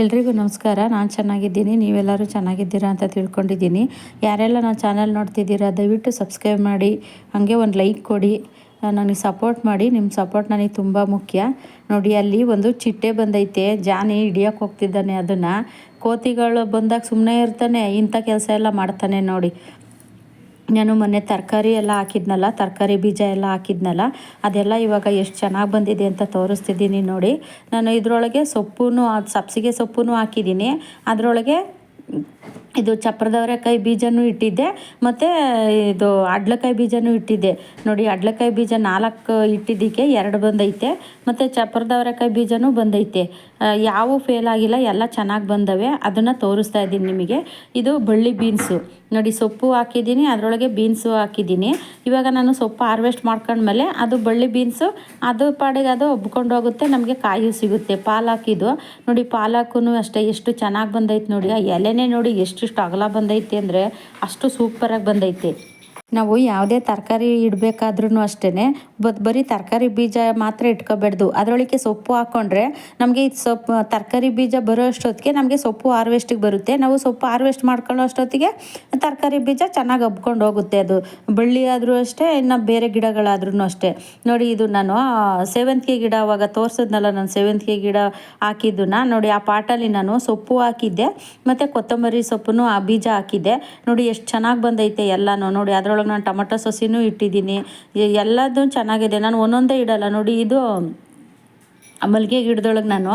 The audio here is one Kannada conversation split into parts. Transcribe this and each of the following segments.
ಎಲ್ರಿಗೂ ನಮಸ್ಕಾರ. ನಾನು ಚೆನ್ನಾಗಿದ್ದೀನಿ. ನೀವೆಲ್ಲರೂ ಚೆನ್ನಾಗಿದ್ದೀರಾ ಅಂತ ತಿಳ್ಕೊಂಡಿದ್ದೀನಿ. ಯಾರೆಲ್ಲ ನಾನು ಚಾನಲ್ ನೋಡ್ತಿದ್ದೀರಾ, ದಯವಿಟ್ಟು ಸಬ್ಸ್ಕ್ರೈಬ್ ಮಾಡಿ. ಹಾಗೆ ಒಂದು ಲೈಕ್ ಕೊಡಿ. ನನಗೆ ಸಪೋರ್ಟ್ ಮಾಡಿ. ನಿಮ್ಮ ಸಪೋರ್ಟ್ ನನಗೆ ತುಂಬ ಮುಖ್ಯ. ನೋಡಿ, ಅಲ್ಲಿ ಒಂದು ಚಿಟ್ಟೆ ಬಂದೈತೆ. ಜಾನಿ ಹಿಡಿಯೋಕೆ ಹೋಗ್ತಿದ್ದಾನೆ ಅದನ್ನು. ಕೋತಿಗಳು ಬಂದಾಗ ಸುಮ್ಮನೆ ಇರ್ತಾನೆ. ಇಂಥ ಕೆಲಸ ಎಲ್ಲ ಮಾಡ್ತಾನೆ ನೋಡಿ. ನಾನು ಮೊನ್ನೆ ತರಕಾರಿ ಎಲ್ಲ ಹಾಕಿದ್ನಲ್ಲ, ತರಕಾರಿ ಬೀಜ ಎಲ್ಲ ಹಾಕಿದ್ನಲ್ಲ, ಅದೆಲ್ಲ ಇವಾಗ ಎಷ್ಟು ಚೆನ್ನಾಗಿ ಬಂದಿದೆ ಅಂತ ತೋರಿಸ್ತಿದ್ದೀನಿ ನೋಡಿ. ನಾನು ಇದರೊಳಗೆ ಸೊಪ್ಪು ಸಬ್ಸಿಗೆ ಸೊಪ್ಪು ಹಾಕಿದ್ದೀನಿ. ಅದರೊಳಗೆ ಇದು ಚಪ್ರದವರೆಕಾಯಿ ಬೀಜನೂ ಇಟ್ಟಿದ್ದೆ, ಮತ್ತು ಇದು ಅಡ್ಲಕಾಯಿ ಬೀಜನೂ ಇಟ್ಟಿದ್ದೆ. ನೋಡಿ, ಅಡ್ಲಕಾಯಿ ಬೀಜ ನಾಲ್ಕು ಇಟ್ಟಿದ್ದಕ್ಕೆ ಎರಡು ಬಂದೈತೆ, ಮತ್ತು ಚಪ್ರದವರೆಕಾಯಿ ಬೀಜನೂ ಬಂದೈತೆ. ಯಾವ ಫೇಲ್ ಆಗಿಲ್ಲ, ಎಲ್ಲ ಚೆನ್ನಾಗಿ ಬಂದವೆ. ಅದನ್ನು ತೋರಿಸ್ತಾ ಇದ್ದೀನಿ ನಿಮಗೆ. ಇದು ಬಳ್ಳಿ ಬೀನ್ಸು ನೋಡಿ, ಸೊಪ್ಪು ಹಾಕಿದ್ದೀನಿ, ಅದರೊಳಗೆ ಬೀನ್ಸು ಹಾಕಿದ್ದೀನಿ. ಇವಾಗ ನಾನು ಸೊಪ್ಪು ಹಾರ್ವೆಸ್ಟ್ ಮಾಡ್ಕೊಂಡ್ಮೇಲೆ ಅದು ಬಳ್ಳಿ ಬೀನ್ಸು ಅದು ಪಾಡಿಗೆ ಅದು ಒಬ್ಕೊಂಡು ಹೋಗುತ್ತೆ, ನಮಗೆ ಕಾಯಿ ಸಿಗುತ್ತೆ ಪಾಲಾಕಿದು ನೋಡಿ ಪಾಲಾಕು ಅಷ್ಟೇ, ಎಷ್ಟು ಚೆನ್ನಾಗಿ ಬಂದೈತೆ ನೋಡಿ, ಆ ಎಲೆನೇ ನೋಡಿ, ಎಷ್ಟು ಅಗಲ ಬಂದೈತೆ ಅಂದರೆ ಅಷ್ಟು ಸೂಪರಾಗಿ ಬಂದೈತೆ. ನಾವು ಯಾವುದೇ ತರಕಾರಿ ಇಡಬೇಕಾದ್ರೂ ಅಷ್ಟೇ ಬದ್ ಬರೀ ತರಕಾರಿ ಬೀಜ ಮಾತ್ರ ಇಟ್ಕೋಬಾರ್ದು ಅದರೊಳಗೆ ಸೊಪ್ಪು ಹಾಕ್ಕೊಂಡ್ರೆ ನಮಗೆ ಇದು ಸೊಪ್ಪು ತರಕಾರಿ ಬೀಜ ಬರೋ ಅಷ್ಟೊತ್ತಿಗೆ ನಮಗೆ ಸೊಪ್ಪು ಹಾರ್ವೆಸ್ಟಿಗೆ ಬರುತ್ತೆ. ನಾವು ಸೊಪ್ಪು ಹಾರ್ವೆಸ್ಟ್ ಮಾಡ್ಕೊಳ್ಳೋ ಅಷ್ಟೊತ್ತಿಗೆ ತರಕಾರಿ ಬೀಜ ಚೆನ್ನಾಗಿ ಹಬ್ಕೊಂಡು ಹೋಗುತ್ತೆ ಅದು. ಬಳ್ಳಿ ಆದರೂ ಅಷ್ಟೇ, ಇನ್ನು ಬೇರೆ ಗಿಡಗಳಾದ್ರೂ ಅಷ್ಟೇ. ನೋಡಿ ಇದು ನಾನು ಸೇವಂತಿಗೆ ಗಿಡ ಅವಾಗ ತೋರಿಸಿದ್ನಲ್ಲ ನಾನು ಸೇವಂತಿಗೆ ಗಿಡ ಹಾಕಿದ್ದನ್ನ, ನೋಡಿ ಆ ಪಾಟಲ್ಲಿ ನಾನು ಸೊಪ್ಪು ಹಾಕಿದ್ದೆ, ಮತ್ತು ಕೊತ್ತಂಬರಿ ಸೊಪ್ಪು ಆ ಬೀಜ ಹಾಕಿದ್ದೆ. ನೋಡಿ ಎಷ್ಟು ಚೆನ್ನಾಗಿ ಬಂದೈತೆ ಎಲ್ಲನೂ. ನೋಡಿ ಅದರೊಳಗೆ ಅದ್ರೊಳಗೆ ನಾನು ಟೊಮಟೊ ಸಸಿನೂ ಇಟ್ಟಿದ್ದೀನಿ. ಎಲ್ಲದೂ ಚೆನ್ನಾಗಿದೆ. ನಾನು ಒಂದೊಂದೇ ಇಡಲ್ಲ. ನೋಡಿ, ಇದು ಮಲ್ಲಿಗೆ ಗಿಡದೊಳಗೆ ನಾನು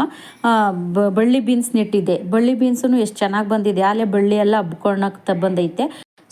ಬಳ್ಳಿ ಬೀನ್ಸ್ ನೆಟ್ಟಿದ್ದೆ ಬಳ್ಳಿ ಬೀನ್ಸೂ ಎಷ್ಟು ಚೆನ್ನಾಗಿ ಬಂದಿದೆ. ಆಲೆ ಬಳ್ಳಿ ಎಲ್ಲ ಹಬ್ಕೊಳಕ್ಕೆ ಬಂದೈತೆ.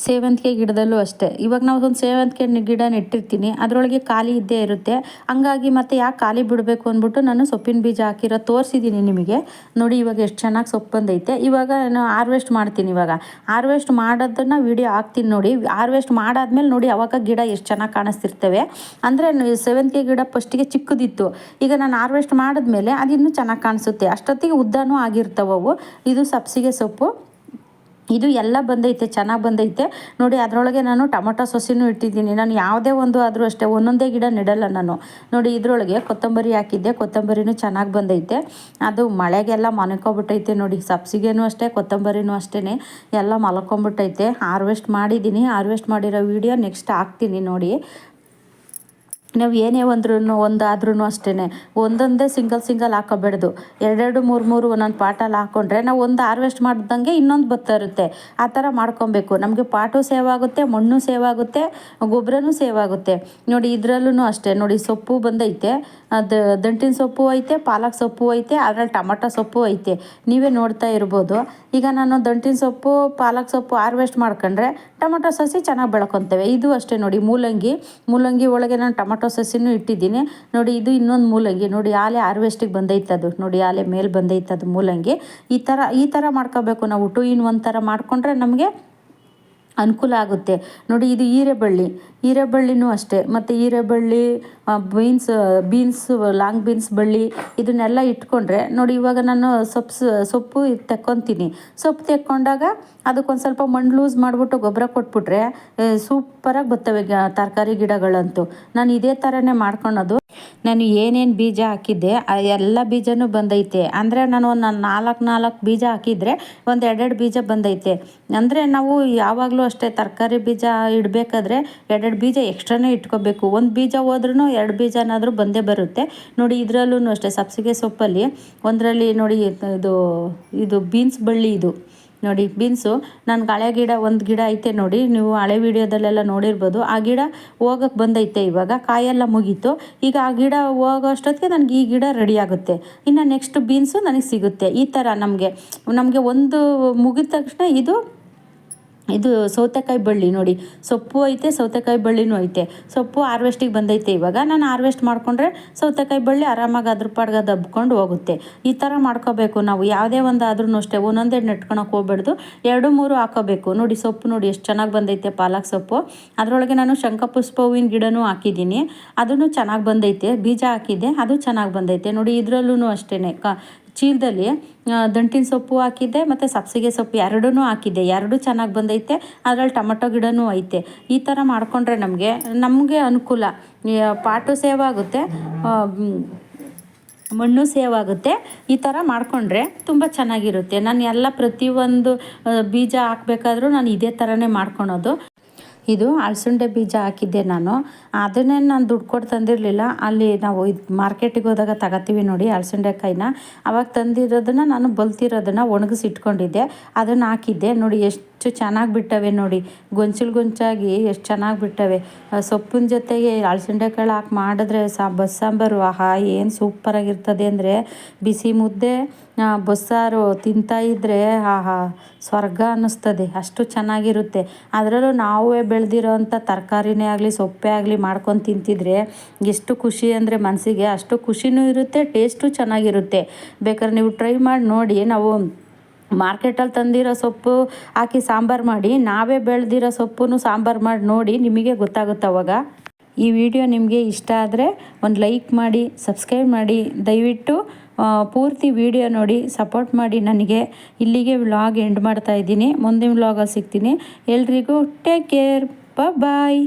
ಸೇವಂತಿಗೆ ಗಿಡದಲ್ಲೂ ಅಷ್ಟೇ. ಇವಾಗ ನಾವು ಒಂದು ಸೇವಂತಿಗೆ ಗಿಡ ನೆಟ್ಟಿರ್ತೀನಿ ಅದರೊಳಗೆ ಖಾಲಿ ಇದ್ದೇ ಇರುತ್ತೆ. ಹಂಗಾಗಿ ಮತ್ತೆ ಯಾಕೆ ಖಾಲಿ ಬಿಡಬೇಕು ಅಂದ್ಬಿಟ್ಟು ನಾನು ಸೊಪ್ಪಿನ ಬೀಜ ಹಾಕಿರೋ ತೋರಿಸಿದ್ದೀನಿ ನಿಮಗೆ. ನೋಡಿ ಇವಾಗ ಎಷ್ಟು ಚೆನ್ನಾಗಿ ಸೊಪ್ಪು ಬಂದೈತೆ. ಇವಾಗ ನಾನು ಹಾರ್ವೆಸ್ಟ್ ಮಾಡ್ತೀನಿ ಇವಾಗ. ಹಾರ್ವೆಸ್ಟ್ ಮಾಡೋದನ್ನು ವಿಡಿಯೋ ಹಾಕ್ತೀನಿ ನೋಡಿ. ಹಾರ್ವೆಸ್ಟ್ ಮಾಡಾದ್ಮೇಲೆ ನೋಡಿ ಅವಾಗ ಗಿಡ ಎಷ್ಟು ಚೆನ್ನಾಗಿ ಕಾಣಿಸ್ತಿರ್ತವೆ. ಅಂದರೆ ಸೇವಂತಿಗೆ ಗಿಡ ಫಸ್ಟಿಗೆ ಚಿಕ್ಕದಿತ್ತು. ಈಗ ನಾನು ಹಾರ್ವೆಸ್ಟ್ ಮಾಡಿದ್ಮೇಲೆ ಅದಿನ್ನೂ ಚೆನ್ನಾಗಿ ಕಾಣಿಸುತ್ತೆ. ಅಷ್ಟೊತ್ತಿಗೆ ಉದ್ದನೂ ಆಗಿರ್ತವವು. ಇದು ಸಬ್ಸಿಗೆ ಸೊಪ್ಪು. ಇದು ಎಲ್ಲ ಬಂದೈತೆ, ಚೆನ್ನಾಗಿ ಬಂದೈತೆ. ನೋಡಿ, ಅದರೊಳಗೆ ನಾನು ಟೊಮೊಟೊ ಸೊಸಿನೂ ಇಟ್ಟಿದ್ದೀನಿ. ನಾನು ಯಾವುದೇ ಒಂದು ಆದರೂ ಅಷ್ಟೇ, ಒಂದೊಂದೇ ಗಿಡ ನೆಡಲ್ಲ ನಾನು. ನೋಡಿ, ಇದರೊಳಗೆ ಕೊತ್ತಂಬರಿ ಹಾಕಿದ್ದೆ. ಕೊತ್ತಂಬರಿನೂ ಚೆನ್ನಾಗಿ ಬಂದೈತೆ. ಅದು ಮಳೆಗೆಲ್ಲ ಮಲ್ಕೊಂಬಿಟ್ಟೈತೆ ನೋಡಿ. ಸಬ್ಸಿಗೆನೂ ಅಷ್ಟೇ, ಕೊತ್ತಂಬರಿನೂ ಅಷ್ಟೇ ಎಲ್ಲ ಮಲ್ಕೊಂಬಿಟ್ಟೈತೆ. ಹಾರ್ವೆಸ್ಟ್ ಮಾಡಿದ್ದೀನಿ. ಹಾರ್ವೆಸ್ಟ್ ಮಾಡಿರೋ ವೀಡಿಯೋ ನೆಕ್ಸ್ಟ್ ಹಾಕ್ತೀನಿ ನೋಡಿ. ನಾವು ಏನೇ ಒಂದ್ರೂ ಒಂದಾದ್ರೂ ಅಷ್ಟೇ ಒಂದೊಂದೇ ಸಿಂಗಲ್ ಸಿಂಗಲ್ ಹಾಕೋಬಾರ್ದು ಎರಡೆರಡು, ಮೂರು ಮೂರು ಒಂದೊಂದು ಪಾಟಲ್ಲಿ ಹಾಕ್ಕೊಂಡ್ರೆ ನಾವು ಒಂದು ಹಾರ್ವೆಸ್ಟ್ ಮಾಡ್ದಂಗೆ ಇನ್ನೊಂದು ಬರ್ತಾ ಇರುತ್ತೆ. ಆ ಥರ ಮಾಡ್ಕೊಬೇಕು. ನಮಗೆ ಪಾಟು ಸೇವ್ ಆಗುತ್ತೆ, ಮಣ್ಣು ಸೇವ್ ಆಗುತ್ತೆ ಗೊಬ್ಬರನೂ ಸೇವ್ ಆಗುತ್ತೆ. ನೋಡಿ ಇದರಲ್ಲೂ ಅಷ್ಟೇ. ನೋಡಿ ಸೊಪ್ಪು ಬಂದೈತೆ. ಅದು ದಂಟಿನ ಸೊಪ್ಪು ಐತೆ, ಪಾಲಕ್ ಸೊಪ್ಪು ಐತೆ, ಅದರಲ್ಲಿ ಟಮಟೊ ಸೊಪ್ಪು ಐತೆ. ನೀವೇ ನೋಡ್ತಾ ಇರ್ಬೋದು. ಈಗ ನಾನು ದಂಟಿನ ಸೊಪ್ಪು, ಪಾಲಕ್ ಸೊಪ್ಪು ಹಾರ್ವೆಸ್ಟ್ ಮಾಡ್ಕೊಂಡ್ರೆ ಟೊಮೊಟೊ ಸಸಿ ಚೆನ್ನಾಗಿ ಬೆಳ್ಕೊತೇವೆ. ಇದು ಅಷ್ಟೇ ನೋಡಿ. ಮೂಲಂಗಿ. ಮೂಲಂಗಿ ಒಳಗೆ ನಾನು ಟೊಮೊಟೊ ಸಸಿನೂ ಇಟ್ಟಿದ್ದೀನಿ. ನೋಡಿ, ಇದು ಇನ್ನೊಂದು ಮೂಲಂಗಿ. ನೋಡಿ, ಆಲೆ ಹಾರ್ವೆಸ್ಟಿಗೆ ಅದು ನೋಡಿ, ಆಲೆ ಮೇಲೆ ಅದು ಮೂಲಂಗಿ. ಈ ಥರ ಈ ಥರ ಮಾಡ್ಕೋಬೇಕು ನಾವು. ಟು ಇನ್ ಒನ್ ಥರ ಮಾಡಿಕೊಂಡ್ರೆ ನಮಗೆ ಅನುಕೂಲ ಆಗುತ್ತೆ. ನೋಡಿ, ಇದು ಹೀರೆಬಳ್ಳಿ. ಹೀರೆಬಳ್ಳಿನೂ ಅಷ್ಟೇ. ಮತ್ತು ಹೀರೆಬಳ್ಳಿ ಬೀನ್ಸ್ ಬೀನ್ಸ್ ಲಾಂಗ್ ಬೀನ್ಸ್ ಬಳ್ಳಿ ಇದನ್ನೆಲ್ಲ ಇಟ್ಕೊಂಡ್ರೆ ನೋಡಿ ಇವಾಗ ನಾನು ಸೊಪ್ಪು ಸೊಪ್ಪು ತೆಕ್ಕೊತೀನಿ. ಸೊಪ್ಪು ತೆಕ್ಕೊಂಡಾಗ ಅದಕ್ಕೊಂದು ಸ್ವಲ್ಪ ಮಣ್ಣು ಲೂಸ್ ಮಾಡಿಬಿಟ್ಟು ಗೊಬ್ಬರ ಕೊಟ್ಬಿಟ್ರೆ ಸೂಪರಾಗಿ ಬರ್ತವೆ ತರಕಾರಿ ಗಿಡಗಳಂತೂ. ನಾನು ಇದೇ ಥರನೇ ಮಾಡ್ಕೊಳೋದು. ನಾನು ಏನೇನು ಬೀಜ ಹಾಕಿದ್ದೆ, ಆ, ಎಲ್ಲ ಬೀಜನೂ ಬಂದೈತೆ. ಅಂದರೆ ನಾನು ಒಂದು ನಾಲ್ಕು ನಾಲ್ಕು ಬೀಜ ಹಾಕಿದರೆ ಒಂದು ಎರಡೆರಡು ಬೀಜ ಬಂದೈತೆ. ಅಂದರೆ ನಾವು ಯಾವಾಗಲೂ ಅಷ್ಟೇ ತರಕಾರಿ ಬೀಜ ಇಡಬೇಕಾದ್ರೆ ಎರಡೆರಡು ಬೀಜ ಎಕ್ಸ್ಟ್ರಾನೇ ಇಟ್ಕೋಬೇಕು. ಒಂದು ಬೀಜ ಹೋದ್ರೂ ಎರಡು ಬೀಜನಾದರೂ ಬಂದೇ ಬರುತ್ತೆ. ನೋಡಿ ಇದರಲ್ಲೂ ಅಷ್ಟೇ, ಸಬ್ಸಿಗೆ ಸೊಪ್ಪಲ್ಲಿ ಒಂದರಲ್ಲಿ ನೋಡಿ ಇದು ಇದು ಬೀನ್ಸ್ ಬಳ್ಳಿ ಇದು. ನೋಡಿ ಬೀನ್ಸು ನನ್ನ ಹಳೆ ಗಿಡ, ಒಂದು ಗಿಡ ಐತೆ ನೋಡಿ, ನೀವು ಹಳೆ ವಿಡಿಯೋದಲ್ಲೆಲ್ಲ ನೋಡಿರ್ಬೋದು. ಆ ಗಿಡ ಹೋಗಕ್ಕೆ ಬಂದೈತೆ ಇವಾಗ, ಕಾಯೆಲ್ಲ ಮುಗೀತು. ಈಗ ಆ ಗಿಡ ಹೋಗೋ ಅಷ್ಟೊತ್ತಿಗೆ ನನಗೆ ಈ ಗಿಡ ರೆಡಿ ಆಗುತ್ತೆ. ಇನ್ನು ನೆಕ್ಸ್ಟ್ ಬೀನ್ಸು ನನಗೆ ಸಿಗುತ್ತೆ. ಈ ಥರ ನಮಗೆ ನಮಗೆ ಒಂದು ಮುಗಿದ ತಕ್ಷಣ ಇದು ಇದು ಸೌತೆಕಾಯಿ ಬಳ್ಳಿ ನೋಡಿ. ಸೊಪ್ಪು ಐತೆ, ಸೌತೆಕಾಯಿ ಬಳ್ಳಿನೂ ಐತೆ. ಸೊಪ್ಪು ಹಾರ್ವೆಸ್ಟಿಗೆ ಬಂದೈತೆ ಇವಾಗ. ನಾನು ಹಾರ್ವೆಸ್ಟ್ ಮಾಡಿಕೊಂಡ್ರೆ ಸೌತೆಕಾಯಿ ಬಳ್ಳಿ ಆರಾಮಾಗಿ ಅದ್ರ ಪಾಡ್ಗೆ ದಬ್ಕೊಂಡು ಹೋಗುತ್ತೆ. ಈ ಥರ ಮಾಡ್ಕೋಬೇಕು ನಾವು. ಯಾವುದೇ ಒಂದು ಆದ್ರೂ ಅಷ್ಟೇ. ಒಂದೊಂದೇ ನೆಟ್ಕೊಳಕ್ಕೆ ಹೋಗ್ಬಾರ್ದು ಎರಡು, ಮೂರು ಹಾಕೋಬೇಕು. ನೋಡಿ ಸೊಪ್ಪು ನೋಡಿ ಎಷ್ಟು ಚೆನ್ನಾಗಿ ಬಂದೈತೆ ಪಾಲಕ್ ಸೊಪ್ಪು. ಅದರೊಳಗೆ ನಾನು ಶಂಕಪುಷ್ಪ ಹೂವಿನ ಗಿಡನೂ ಹಾಕಿದ್ದೀನಿ. ಅದನ್ನು ಚೆನ್ನಾಗಿ ಬಂದೈತೆ. ಬೀಜ ಹಾಕಿದ್ದೆ. ಅದು ಚೆನ್ನಾಗಿ ಬಂದೈತೆ. ನೋಡಿ ಇದರಲ್ಲೂ ಅಷ್ಟೇ ಕ ಚೀಲದಲ್ಲಿ ದಂಟಿನ ಸೊಪ್ಪು ಹಾಕಿದ್ದೆ, ಮತ್ತು ಸಬ್ಸಿಗೆ ಸೊಪ್ಪು ಎರಡೂ ಹಾಕಿದ್ದೆ. ಎರಡೂ ಚೆನ್ನಾಗಿ ಬಂದೈತೆ, ಅದರಲ್ಲಿ ಟೊಮಟೊ ಗಿಡನೂ ಐತೆ. ಈ ಥರ ಮಾಡಿಕೊಂಡ್ರೆ ನಮಗೆ ನಮಗೆ ಅನುಕೂಲ. ಪಾಟು ಸೇವ್ ಆಗುತ್ತೆ ಮಣ್ಣು ಸೇವ್ ಆಗುತ್ತೆ ಈ ಥರ ಮಾಡಿಕೊಂಡ್ರೆ ತುಂಬ ಚೆನ್ನಾಗಿರುತ್ತೆ. ನಾನು ಎಲ್ಲ ಪ್ರತಿಯೊಂದು ಬೀಜ ಹಾಕ್ಬೇಕಾದ್ರೂ ನಾನು ಇದೇ ಥರನೇ ಮಾಡ್ಕೊಳೋದು. ಇದು ಅಲಸಂಡೆ ಬೀಜ ಹಾಕಿದ್ದೆ ನಾನು. ಅದನ್ನೇ ನಾನು ದುಡ್ಡು ಕೊಟ್ಟು ತಂದಿರಲಿಲ್ಲ. ಅಲ್ಲಿ ನಾವು ಇದು ಮಾರ್ಕೆಟಿಗೆ ಹೋದಾಗ ತಗೋತೀವಿ ನೋಡಿ ಅಲಸಂಡೆಕಾಯಿನ ಅವಾಗ ತಂದಿರೋದನ್ನು ನಾನು ಬಲ್ತಿರೋದನ್ನು ಒಣಗಿಸಿ ಇಟ್ಕೊಂಡಿದ್ದೆ ಅದನ್ನು ಹಾಕಿದ್ದೆ. ನೋಡಿ ಎಷ್ಟು ಚೆನ್ನಾಗಿ ಬಿಟ್ಟವೆ ನೋಡಿ. ಗೊಂಚಲು ಗೊಂಚಾಗಿ ಎಷ್ಟು ಚೆನ್ನಾಗಿ ಬಿಟ್ಟವೆ. ಸೊಪ್ಪಿನ ಜೊತೆಗೆ ಅಲಸಂಡೆಕಾಳು ಹಾಕಿ ಮಾಡಿದ್ರೆ ಸಾ ಬಸ್ಸಾಂಬಾರು ಆಹಾ, ಏನು ಸೂಪರಾಗಿರ್ತದೆ ಅಂದರೆ ಬಿಸಿ ಮುದ್ದೆ ಬಸ್ಸಾರು ತಿಂತಾ ಇದ್ದರೆ ಆಹಾ, ಸ್ವರ್ಗ ಅನ್ನಿಸ್ತದೆ. ಅಷ್ಟು ಚೆನ್ನಾಗಿರುತ್ತೆ. ಅದರಲ್ಲೂ ನಾವೇ ಬೆಳೆದಿರೋ ಅಂಥ ತರಕಾರಿನೇ ಆಗಲಿ, ಸೊಪ್ಪೇ ಆಗಲಿ ಮಾಡ್ಕೊಂಡು ತಿಂತಿದ್ರೆ ಎಷ್ಟು ಖುಷಿ ಅಂದರೆ ಮನಸ್ಸಿಗೆ ಅಷ್ಟು ಖುಷಿನೂ ಇರುತ್ತೆ, ಟೇಸ್ಟು ಚೆನ್ನಾಗಿರುತ್ತೆ. ಬೇಕಾದ್ರೆ ನೀವು ಟ್ರೈ ಮಾಡಿ ನೋಡಿ. ನಾವು ಮಾರ್ಕೆಟಲ್ಲಿ ತಂದಿರೋ ಸೊಪ್ಪು ಹಾಕಿ ಸಾಂಬಾರು ಮಾಡಿ, ನಾವೇ ಬೆಳೆದಿರೋ ಸೊಪ್ಪು ಸಾಂಬಾರು ಮಾಡಿ ನೋಡಿ ನಿಮಗೆ ಗೊತ್ತಾಗುತ್ತೆ ಅವಾಗ. ಈ ವಿಡಿಯೋ ನಿಮಗೆ ಇಷ್ಟ ಆದರೆ ಒಂದು ಲೈಕ್ ಮಾಡಿ, ಸಬ್ಸ್ಕ್ರೈಬ್ ಮಾಡಿ, ದಯವಿಟ್ಟು ಪೂರ್ತಿ ವಿಡಿಯೋ ನೋಡಿ ಸಪೋರ್ಟ್ ಮಾಡಿ ನನಗೆ. ಇಲ್ಲಿಗೆ ವ್ಲಾಗ್ ಎಂಡ್ ಮಾಡ್ತಾ ಇದ್ದೀನಿ. ಮುಂದಿನ ವ್ಲಾಗಲ್ಲಿ ಸಿಗ್ತೀನಿ. ಎಲ್ರಿಗೂ ಟೇಕ್ ಕೇರ್. ಬಾಯ್